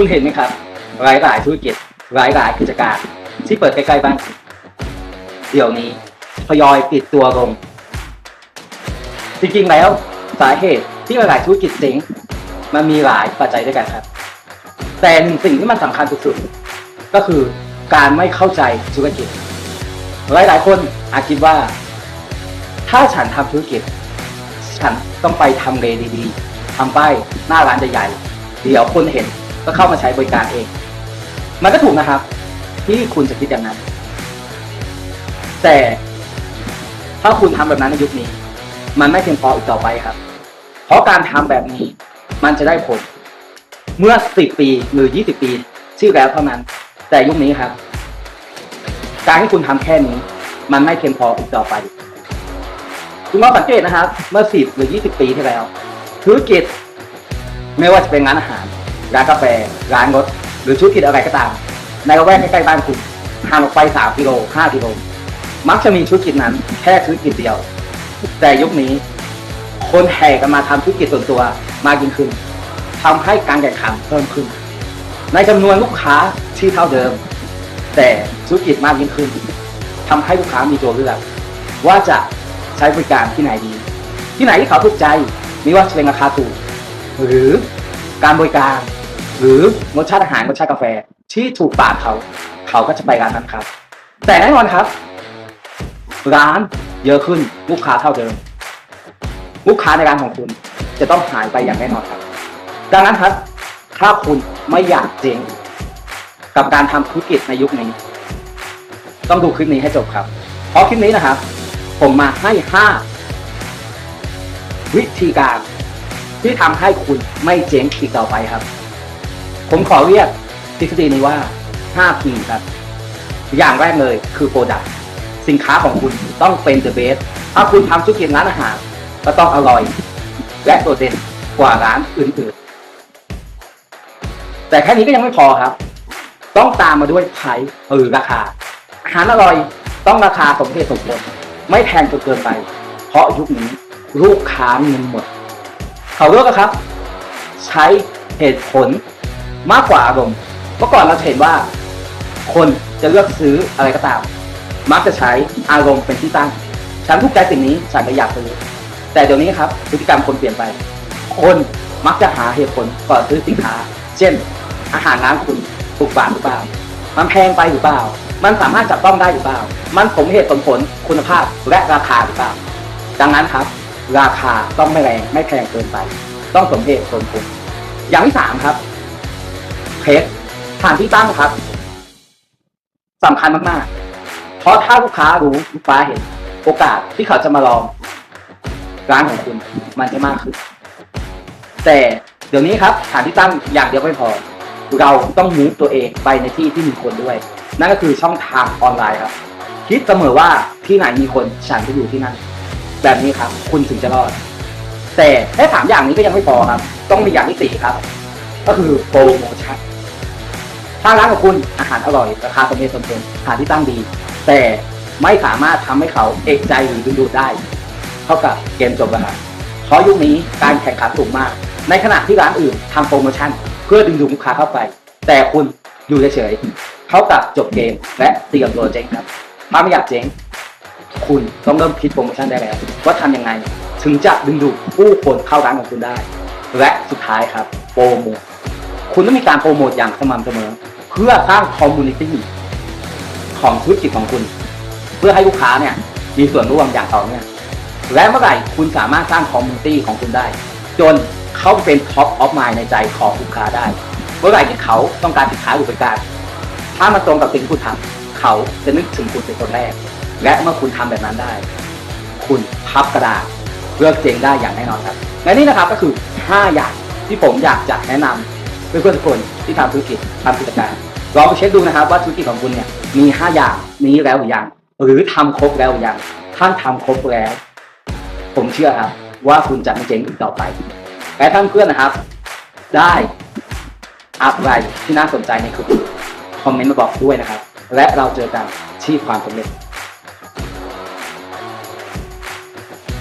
คุณเห็นไหมครับหลายหลายธุรกิจหลายหลายกิจการ ที่เปิดใกล้ๆบ้านเดี๋ยวนี้ทยอยปิดตัวลง จริงๆแล้วสาเหตุที่หลายธุรกิจเจ๊งมันมีหลายปัจจัยด้วยกันครับ แต่หนึ่งสิ่งที่มันสำคัญสุดๆก็คือการไม่เข้าใจธุรกิจ หลายๆคนอาจคิดว่า ถ้าฉันทำธุรกิจ ฉันต้องไปทำเลดีๆทำป้ายหน้าร้านใหญ่ๆเดี๋ยวคนเห็น ก็เข้ามาใช้บริการเอง มันก็ถูกนะครับ ที่คุณจะคิดอย่างนั้น แต่ถ้าคุณทำแบบนั้นในยุคนี้ มันไม่เพียงพออีกต่อไปครับ เพราะการทำแบบนี้ มันจะได้ผล เมื่อ 10 ปีหรือ 20 ปีที่แล้วเท่านั้น แต่ยุคนี้ครับ การที่คุณทำแค่นี้ มันไม่เพียงพออีกต่อไปคุณลองสังเกตนะครับ เมื่อ 10 หรือ 20 ปีที่แล้ว ธุรกิจไม่ว่าจะเป็นร้านอาหาร ร้านกาแฟ ร้านรถ หรือธุรกิจอะไรก็ตาม ในละแวกใกล้ๆบ้านคุณห่างออกไป 3 กิโล 5 กิโล มักจะมีธุรกิจนั้นแค่ธุรกิจเดียว แต่ยุคนี้ คนแห่กันมาทำธุรกิจส่วนตัวมากยิ่งขึ้นทำให้การแข่งขันเพิ่มขึ้น ในจำนวนลูกค้าที่เท่าเดิม แต่ธุรกิจมากยิ่งขึ้นทำให้ลูกค้ามีตัวเลือกว่าจะใช้บริการที่ไหนดี ที่ไหนที่เขาถูกใจไม่ว่าจะเป็นราคาถูกหรือการบริการ หรือรสชาติอาหารรสชาติกาแฟที่ถูกปากเขาเขาก็จะไปร้านนั้นครับ แต่แน่นอนครับ ร้านเยอะขึ้นลูกค้าเท่าเดิม ลูกค้าในร้านของคุณจะต้องหายไปอย่างแน่นอนครับ ดังนั้นครับ ถ้าคุณไม่อยากเจ๊งกับการทำธุรกิจในยุคนี้ ต้องดูคลิปนี้ให้จบครับ เพราะคลิปนี้นะครับ ผมมาให้ห้าวิธีการที่ทำให้คุณไม่เจ๊งอีกต่อไปครับ ผมขอเรียกทฤษฎีนี้ว่า 5P ครับ อย่างแรกเลยคือโปรดักสินค้าของคุณต้องเป็น the best ถ้าคุณทำธุรกิจร้านอาหาร ก็ต้องอร่อย และโดดเด่นกว่าร้านอื่นๆ แต่แค่นี้ก็ยังไม่พอครับ ต้องตามมาด้วยไพรหรือราคา อาหารอร่อยต้องราคาสมเหตุสมผลไม่แพงจนเกินไป เพราะยุคนี้ลูกค้าเงินหมด เขาเลือกอะครับ ใช้เหตุผล มากกว่าอารมณ์เมื่อก่อนเราเห็นว่า คนจะเลือกซื้ออะไรก็ตาม มักจะใช้อารมณ์เป็นที่ตั้ง ฉันถูกใจสิ่งนี้ฉันก็อยากซื้อแต่เดี๋ยวนี้ครับพฤติกรรมคนเปลี่ยนไป คนมักจะหาเหตุผลก่อนซื้อสินค้า เช่น อาหารร้านคุณถูกปากหรือเปล่า มันแพงไปหรือเปล่า มันสามารถจับต้องได้หรือเปล่า มันสมเหตุสมผลคุณภาพและราคาหรือเปล่า ดังนั้นครับ ราคาต้องไม่แรงไม่แพงเกินไป ต้องสมเหตุสมผลอย่างที่สามครับ เพจฐานที่ตั้งครับสำคัญมากๆ เพราะถ้าลูกค้ารู้ลูกค้าเห็น โอกาสที่เขาจะมาลองร้านของคุณมันจะมากขึ้น แต่เดี๋ยวนี้ครับฐานที่ตั้งอย่างเดียวไม่พอ เราต้องมูฟตัวเองไปในที่ที่มีคนด้วย นั่นก็คือช่องทางออนไลน์ครับ คิดเสมอว่าที่ไหนมีคนฉันจะอยู่ที่นั่น แบบนี้ครับ คุณถึงจะรอด แต่แค่สามอย่างนี้ก็ยังไม่พอครับ ต้องมีอย่างที่สี่ครับ ก็คือโปรโมชั่น ถ้าร้านของคุณอาหารอร่อยราคาสมเหตุสมผลสถาที่ตั้งดี แต่ไม่สามารถทำให้เขาเอกใจหรือดึงดูดได้ เท่ากับเกมจบแล้วครับเพราะยุคนี้การแข่งขันสูงมาก ในขณะที่ร้านอื่นทำโปรโมชั่น เพื่อดึงดูดลูกค้าเข้าไป แต่คุณอยู่เฉยๆเท่ากับจบเกมและเตรียมตัวเจ๊งครับถ้าไม่อยากเจ๊งคุณต้องเริ่มคิดโปรโมชั่นได้แล้ว ว่าทำยังไง ถึงจะดึงดูดผู้คนเข้าร้านของคุณได้ และสุดท้ายครับ โปรโมทคุณต้องมีการโปรโมทอย่างสม่ำเสมอ เพื่อสร้างคอมมูนิตี้ของธุรกิจของคุณ เพื่อให้ลูกค้าเนี่ยมีส่วนร่วมอย่างต่อเนื่องและเมื่อไหร่คุณสามารถสร้างคอมมูนิตี้ของคุณได้ จนเขาเป็นท็อปออฟมายในใจของลูกค้าได้ เมื่อไหร่ที่เขาต้องการสินค้าหรือบริการ ถ้ามันตรงกับสิ่งที่คุณทำเขาจะนึกถึงคุณเป็นคนแรก และเมื่อคุณทำแบบนั้นได้ คุณพับกระดาษเลือกเจงได้อย่างแน่นอนครับและนี่นะครับก็คือ 5 อย่างที่ผมอยากจะแนะนำ เพื่อนๆทุกคนที่ทำธุรกิจทำกิจการลองไปเช็คดูนะครับว่าธุรกิจของคุณเนี่ยมี 5 อย่างนี้แล้วหรือยังหรือทำครบแล้วหรือยังท่านทำครบแล้ว ผมเชื่อครับ ว่าคุณจะไม่เจ๊งอีกต่อไปและท่านเพื่อนนะครับ ได้อะไรที่น่าสนใจในคลิปคอมเมนต์มาบอกด้วยนะครับ และเราเจอกันที่ความสำเร็จ